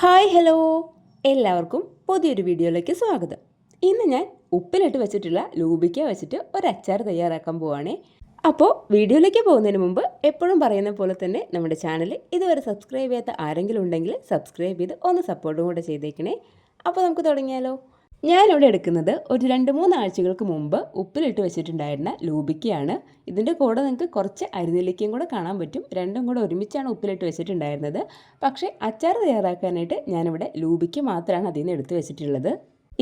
Hi hello. എല്ലാവർക്കും പുതിയൊരു വീഡിയോയിലേക്ക് സ്വാഗതം. ഇന്ന് ഞാൻ ഉപ്പിലിട്ട് വെച്ചിട്ടുള്ള ലൂബിക്ക വെച്ചിട്ട് ഒരു അച്ചാർ തയ്യാറാക്കാൻ പോവാണേ. അപ്പോൾ വീഡിയോയിലേക്ക് പോകുന്നതിന് മുമ്പ് എപ്പോഴും പറയുന്ന പോലെ തന്നെ നമ്മുടെ ചാനൽ ഇതുവരെ സബ്സ്ക്രൈബ് ചെയ്യാത്ത ആരെങ്കിലും ഉണ്ടെങ്കിൽ സബ്സ്ക്രൈബ് ചെയ്ത് ഒന്ന് സപ്പോർട്ടും കൂടെ ചെയ്തേക്കണേ. അപ്പോൾ നമുക്ക് തുടങ്ങിയാലോ. ഞാനിവിടെ എടുക്കുന്നത് ഒരു രണ്ട് മൂന്ന് ആഴ്ചകൾക്ക് മുമ്പ് ഉപ്പിലിട്ട് വെച്ചിട്ടുണ്ടായിരുന്ന ലൂബിക്കയാണ്. ഇതിന്റെ കൂടെ നിങ്ങൾക്ക് കുറച്ച് അരിനെല്ലിക്കയും കൂടെ കാണാൻ പറ്റും. രണ്ടും കൂടെ ഒരുമിച്ചാണ് ഉപ്പിലിട്ട് വെച്ചിട്ടുണ്ടായിരുന്നത്. പക്ഷേ അച്ചാർ തയ്യാറാക്കാനായിട്ട് ഞാനിവിടെ ലൂബിക്ക മാത്രമാണ് അതിൽ നിന്ന് എടുത്ത് വെച്ചിട്ടുള്ളത്.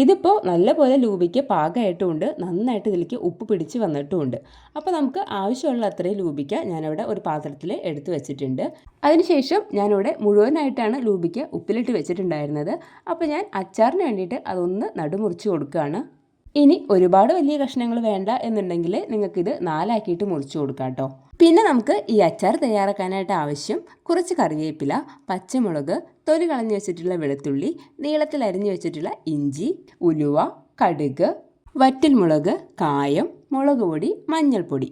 ഇതിപ്പോൾ നല്ലപോലെ ലൂബിക്ക് പാകമായിട്ടുമുണ്ട്. നന്നായിട്ട് ഇതിലേക്ക് ഉപ്പ് പിടിച്ച് വന്നിട്ടുമുണ്ട്. അപ്പോൾ നമുക്ക് ആവശ്യമുള്ള അത്രയും ലൂബിക്ക ഞാനിവിടെ ഒരു പാത്രത്തിൽ എടുത്തു വെച്ചിട്ടുണ്ട്. അതിനുശേഷം ഞാനിവിടെ മുഴുവനായിട്ടാണ് ലൂബിക്ക ഉപ്പിലിട്ട് വെച്ചിട്ടുണ്ടായിരുന്നത്. അപ്പോൾ ഞാൻ അച്ചാറിന് വേണ്ടിയിട്ട് അതൊന്ന് നടുമുറിച്ച് കൊടുക്കുകയാണ്. ഇനി ഒരുപാട് വലിയ കഷ്ണങ്ങൾ വേണ്ട എന്നുണ്ടെങ്കിൽ നിങ്ങൾക്കിത് നാലാക്കിയിട്ട് മുറിച്ച് കൊടുക്കാം കേട്ടോ പിന്നെ നമുക്ക് ഈ അച്ചാർ തയ്യാറാക്കാനായിട്ട് ആവശ്യം കുറച്ച് കറിവേപ്പില പച്ചമുളക് തൊലി കളഞ്ഞു വെച്ചിട്ടുള്ള വെളുത്തുള്ളി നീളത്തിൽ അരിഞ്ഞു വെച്ചിട്ടുള്ള ഇഞ്ചി ഉലുവ കടുക് വറ്റൽമുളക് കായം മുളക് പൊടി മഞ്ഞൾപ്പൊടി.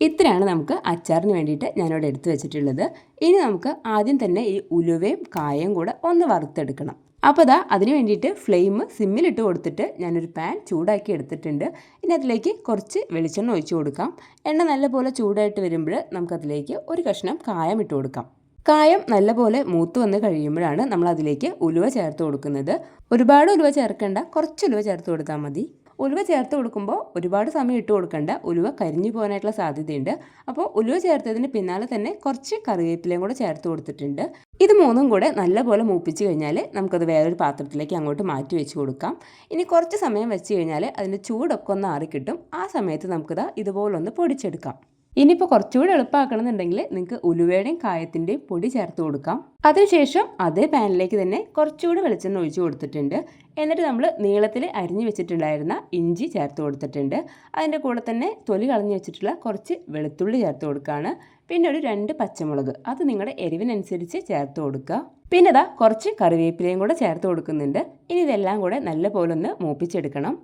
ഇത്രയാണ് നമുക്ക് അച്ചാറിന് വേണ്ടിയിട്ട് ഞാനിവിടെ എടുത്തു വെച്ചിട്ടുള്ളത്. ഇനി നമുക്ക് ആദ്യം തന്നെ ഈ ഉലുവയും കായം കൂടെ ഒന്ന് വറുത്തെടുക്കണം. അപ്പോൾ അതാ അതിന് വേണ്ടിയിട്ട് ഫ്ലെയിം സിമ്മിലിട്ട് കൊടുത്തിട്ട് ഞാനൊരു പാൻ ചൂടാക്കി എടുത്തിട്ടുണ്ട്. ഇനി അതിലേക്ക് കുറച്ച് വെളിച്ചെണ്ണ ഒഴിച്ചു കൊടുക്കാം. എണ്ണ നല്ലപോലെ ചൂടായിട്ട് വരുമ്പോൾ നമുക്കതിലേക്ക് ഒരു കഷ്ണം കായം ഇട്ട് കൊടുക്കാം. കായം നല്ലപോലെ മൂത്ത് വന്ന് കഴിയുമ്പോഴാണ് നമ്മൾ അതിലേക്ക് ഉലുവ ചേർത്ത് കൊടുക്കുന്നത്. ഒരുപാട് ഉലുവ ചേർക്കേണ്ട കുറച്ച് ഉലുവ ചേർത്ത് കൊടുത്താൽ മതി. ഉലുവ ചേർത്ത് കൊടുക്കുമ്പോൾ ഒരുപാട് സമയം ഇട്ട് കൊടുക്കേണ്ട. ഉലുവ കരിഞ്ഞു പോകാനായിട്ടുള്ള സാധ്യതയുണ്ട്. അപ്പോൾ ഉലുവ ചേർത്തതിന് പിന്നാലെ തന്നെ കുറച്ച് കറിവേപ്പിലയും കൂടെ ചേർത്ത് കൊടുത്തിട്ടുണ്ട്. ഇത് മൂന്നും കൂടെ നല്ലപോലെ മൂപ്പിച്ച് കഴിഞ്ഞാൽ നമുക്കത് വേറൊരു പാത്രത്തിലേക്ക് അങ്ങോട്ട് മാറ്റി വെച്ച് കൊടുക്കാം. ഇനി കുറച്ച് സമയം വെച്ച് കഴിഞ്ഞാൽ അതിന്റെ ചൂടൊക്കെ ഒന്ന് ആറിക്കിട്ടും. ആ സമയത്ത് നമുക്കിത് ഇതുപോലൊന്ന് പൊടിച്ചെടുക്കാം. ഇനിയിപ്പോൾ കുറച്ചുകൂടി എളുപ്പമാക്കണമെന്നുണ്ടെങ്കിൽ നിങ്ങൾക്ക് ഉലുവയുടെയും കായത്തിന്റെയും പൊടി ചേർത്ത് കൊടുക്കാം. അതിനുശേഷം അതേ പാനിലേക്ക് തന്നെ കുറച്ചുകൂടി വെളിച്ചെണ്ണ ഒഴിച്ചു കൊടുത്തിട്ടുണ്ട്. എന്നിട്ട് നമ്മൾ നീളത്തിൽ അരിഞ്ഞു വെച്ചിട്ടുണ്ടായിരുന്ന ഇഞ്ചി ചേർത്ത് കൊടുത്തിട്ടുണ്ട്. അതിന്റെ കൂടെ തന്നെ തൊലി കളഞ്ഞു വെച്ചിട്ടുള്ള കുറച്ച് വെളുത്തുള്ളി ചേർത്ത് കൊടുക്കുകയാണ് പിന്നെ ഒരു രണ്ട് പച്ചമുളക് അത് നിങ്ങളുടെ എരിവിനനുസരിച്ച് ചേർത്ത് കൊടുക്കുക. പിന്നെ ഇതാ കുറച്ച് കറിവേപ്പിലയും കൂടെ ചേർത്ത് കൊടുക്കുന്നുണ്ട്. ഇനി ഇതെല്ലാം കൂടെ നല്ലപോലെ ഒന്ന് മൂപ്പിച്ചെടുക്കണം.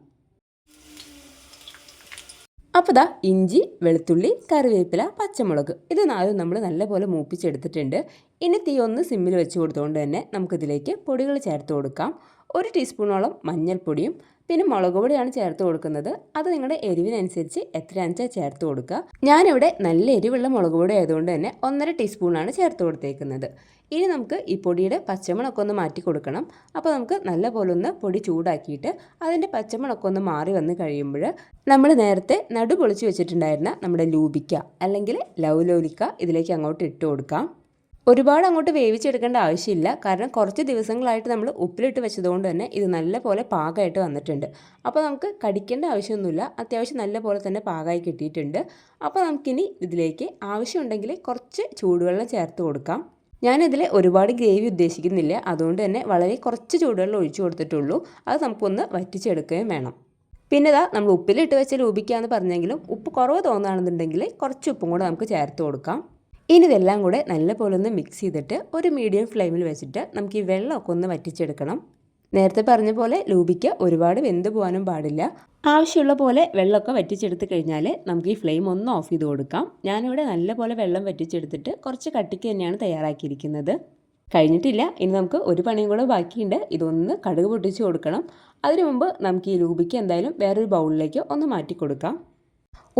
അപ്പോൾ ഇതാ ഇഞ്ചി വെളുത്തുള്ളി കറിവേപ്പില പച്ചമുളക്. ഇത് നാലും നമ്മൾ നല്ലപോലെ മൂപ്പിച്ചെടുത്തിട്ടുണ്ട്. ഇനി തീ ഒന്ന് സിമ്മിൽ വെച്ച് കൊടുത്തുകൊണ്ട് തന്നെ നമുക്കിതിലേക്ക് പൊടികൾ ചേർത്ത് കൊടുക്കാം. ഒരു ടീസ്പൂണോളം മഞ്ഞൾപ്പൊടിയും പിന്നെ മുളക് പൊടിയാണ് ചേർത്ത് കൊടുക്കുന്നത്. അത് നിങ്ങളുടെ എരിവിനനുസരിച്ച് എത്ര അഞ്ചാ ചേർത്ത് കൊടുക്കുക. ഞാനിവിടെ നല്ല എരിവുള്ള മുളക് പൊടി ആയതുകൊണ്ട് തന്നെ ഒന്നര ടീസ്പൂണാണ് ചേർത്ത് കൊടുത്തേക്കുന്നത്. ഇനി നമുക്ക് ഈ പൊടിയുടെ പച്ചമുളകൊക്കെ ഒന്ന് മാറ്റി കൊടുക്കണം. അപ്പോൾ നമുക്ക് നല്ല പോലെ ഒന്ന് പൊടി ചൂടാക്കിയിട്ട് അതിന്റെ പച്ചമുളകൊക്കെ ഒന്ന് മാറി വന്ന് കഴിയുമ്പോൾ നമ്മൾ നേരത്തെ നടു പൊളിച്ച് വെച്ചിട്ടുണ്ടായിരുന്ന നമ്മുടെ ലൂബിക്ക അല്ലെങ്കിൽ ലൗലോലിക്ക ഇതിലേക്ക് അങ്ങോട്ട് ഇട്ട് കൊടുക്കാം. ഒരുപാട് അങ്ങോട്ട് വേവിച്ചെടുക്കേണ്ട ആവശ്യമില്ല. കാരണം കുറച്ച് ദിവസങ്ങളായിട്ട് നമ്മൾ ഉപ്പിലിട്ട് വെച്ചതുകൊണ്ട് തന്നെ ഇത് നല്ല പോലെ പാകമായിട്ട് വന്നിട്ടുണ്ട്. അപ്പോൾ നമുക്ക് കടിക്കേണ്ട ആവശ്യമൊന്നുമില്ല. അത്യാവശ്യം നല്ല പോലെ തന്നെ പാകമായി കിട്ടിയിട്ടുണ്ട്. അപ്പോൾ നമുക്കിനി ഇതിലേക്ക് ആവശ്യമുണ്ടെങ്കിൽ കുറച്ച് ചൂടുവെള്ളം ചേർത്ത് കൊടുക്കാം. ഞാനിതിൽ ഒരുപാട് ഗ്രേവി ഉദ്ദേശിക്കുന്നില്ല. അതുകൊണ്ട് തന്നെ വളരെ കുറച്ച് ചൂടുവെള്ളം ഒഴിച്ചു കൊടുത്തിട്ടുള്ളൂ. അത് നമുക്കൊന്ന് വറ്റിച്ചെടുക്കുകയും വേണം. പിന്നെ ഇതാ നമ്മൾ ഉപ്പിലിട്ട് വെച്ച് രൂപിക്കുക എന്ന് പറഞ്ഞെങ്കിലും ഉപ്പ് കുറവ് തോന്നുകയാണെന്നുണ്ടെങ്കിൽ കുറച്ച് ഉപ്പും കൂടെ നമുക്ക് ചേർത്ത് കൊടുക്കാം. ഇനി ഇതെല്ലാം കൂടെ നല്ലപോലെ ഒന്ന് മിക്സ് ചെയ്തിട്ട് ഒരു മീഡിയം ഫ്ലെയിമിൽ വെച്ചിട്ട് നമുക്ക് ഈ വെള്ളമൊക്കെ ഒന്ന് വറ്റിച്ചെടുക്കണം. നേരത്തെ പറഞ്ഞ പോലെ ലൂബിക്ക് ഒരുപാട് വെന്ത് പോകാനും പാടില്ല. ആവശ്യമുള്ള പോലെ വെള്ളമൊക്കെ വറ്റിച്ചെടുത്ത് കഴിഞ്ഞാൽ നമുക്ക് ഈ ഫ്ലെയിം ഒന്ന് ഓഫ് ചെയ്ത് കൊടുക്കാം. ഞാനിവിടെ നല്ലപോലെ വെള്ളം വറ്റിച്ചെടുത്തിട്ട് കുറച്ച് കട്ടിക്ക് തന്നെയാണ് തയ്യാറാക്കിയിരിക്കുന്നത്. കഴിഞ്ഞിട്ടില്ല. ഇനി നമുക്ക് ഒരു പണിയും കൂടെ ബാക്കിയുണ്ട്. ഇതൊന്ന് കടുക് പൊട്ടിച്ച് കൊടുക്കണം. അതിനു മുമ്പ് നമുക്ക് ഈ ലൂബിക്ക് എന്തായാലും വേറൊരു ബൗളിലേക്ക് ഒന്ന് മാറ്റി കൊടുക്കാം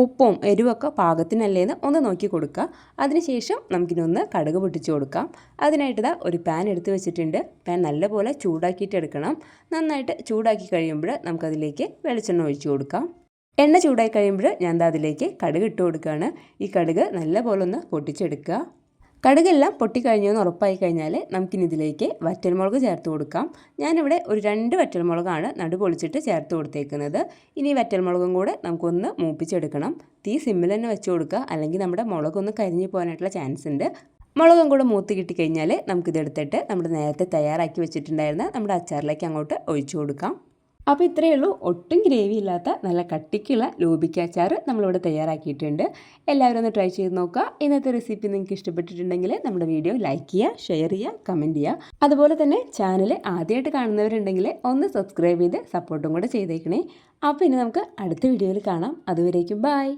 ഉപ്പും എരിവൊക്കെ പാകത്തിനല്ലേന്ന് ഒന്ന് നോക്കി കൊടുക്കുക. അതിനുശേഷം നമുക്കിനൊന്ന് കടുക് പൊട്ടിച്ച് കൊടുക്കാം. അതിനായിട്ട് ഒരു പാൻ എടുത്ത് വെച്ചിട്ടുണ്ട്. പാൻ നല്ലപോലെ ചൂടാക്കിയിട്ട് എടുക്കണം. നന്നായിട്ട് ചൂടാക്കി കഴിയുമ്പോൾ നമുക്കതിലേക്ക് വെളിച്ചെണ്ണ ഒഴിച്ച് കൊടുക്കാം. എണ്ണ ചൂടായി കഴിയുമ്പോൾ ഞാൻ അതിലേക്ക് കടുക് ഇട്ട് കൊടുക്കുകയാണ്. ഈ കടുക് നല്ലപോലെ ഒന്ന് പൊട്ടിച്ചെടുക്കുക. കടുകെല്ലാം പൊട്ടിക്കഴിഞ്ഞു എന്ന് ഉറപ്പായി കഴിഞ്ഞാൽ നമുക്കിനി ഇതിലേക്ക് വറ്റൽമുളക് ചേർത്ത് കൊടുക്കാം. ഞാനിവിടെ ഒരു രണ്ട് വറ്റൽമുളകാണ് നടുപൊളിച്ചിട്ട് ചേർത്ത് കൊടുത്തേക്കുന്നത്. ഇനി വറ്റൽമുളകും കൂടെ നമുക്കൊന്ന് മൂപ്പിച്ചെടുക്കണം. തീ സിമ്മിൽ തന്നെ വെച്ച് കൊടുക്കുക. അല്ലെങ്കിൽ നമ്മുടെ മുളകൊന്ന് കരിഞ്ഞു പോകാനായിട്ടുള്ള ചാൻസ് ഉണ്ട്. മുളകും കൂടെ മൂത്ത് കിട്ടിക്കഴിഞ്ഞാൽ നമുക്കിതെടുത്തിട്ട് നമ്മുടെ നേരത്തെ തയ്യാറാക്കി വെച്ചിട്ടുണ്ടായിരുന്ന നമ്മുടെ അച്ചാറിലേക്ക് അങ്ങോട്ട് ഒഴിച്ചു കൊടുക്കാം. അപ്പോൾ ഇത്രയേ ഉള്ളൂ. ഒട്ടും ഗ്രേവി ഇല്ലാത്ത നല്ല കട്ടിക്കുള്ള ലോബിക്കാച്ചാർ നമ്മളിവിടെ തയ്യാറാക്കിയിട്ടുണ്ട്. എല്ലാവരും ഒന്ന് ട്രൈ ചെയ്ത് നോക്കുക. ഇന്നത്തെ റെസിപ്പി നിങ്ങൾക്ക് ഇഷ്ടപ്പെട്ടിട്ടുണ്ടെങ്കിൽ നമ്മുടെ വീഡിയോ ലൈക്ക് ചെയ്യുക ഷെയർ ചെയ്യുക കമന്റ് ചെയ്യുക. അതുപോലെ തന്നെ ചാനൽ ആദ്യമായിട്ട് കാണുന്നവരുണ്ടെങ്കിൽ ഒന്ന് സബ്സ്ക്രൈബ് ചെയ്ത് സപ്പോർട്ടും കൂടെ ചെയ്തേക്കണേ. അപ്പോൾ ഇനി നമുക്ക് അടുത്ത വീഡിയോയിൽ കാണാം. അതുവരേക്കും ബായ്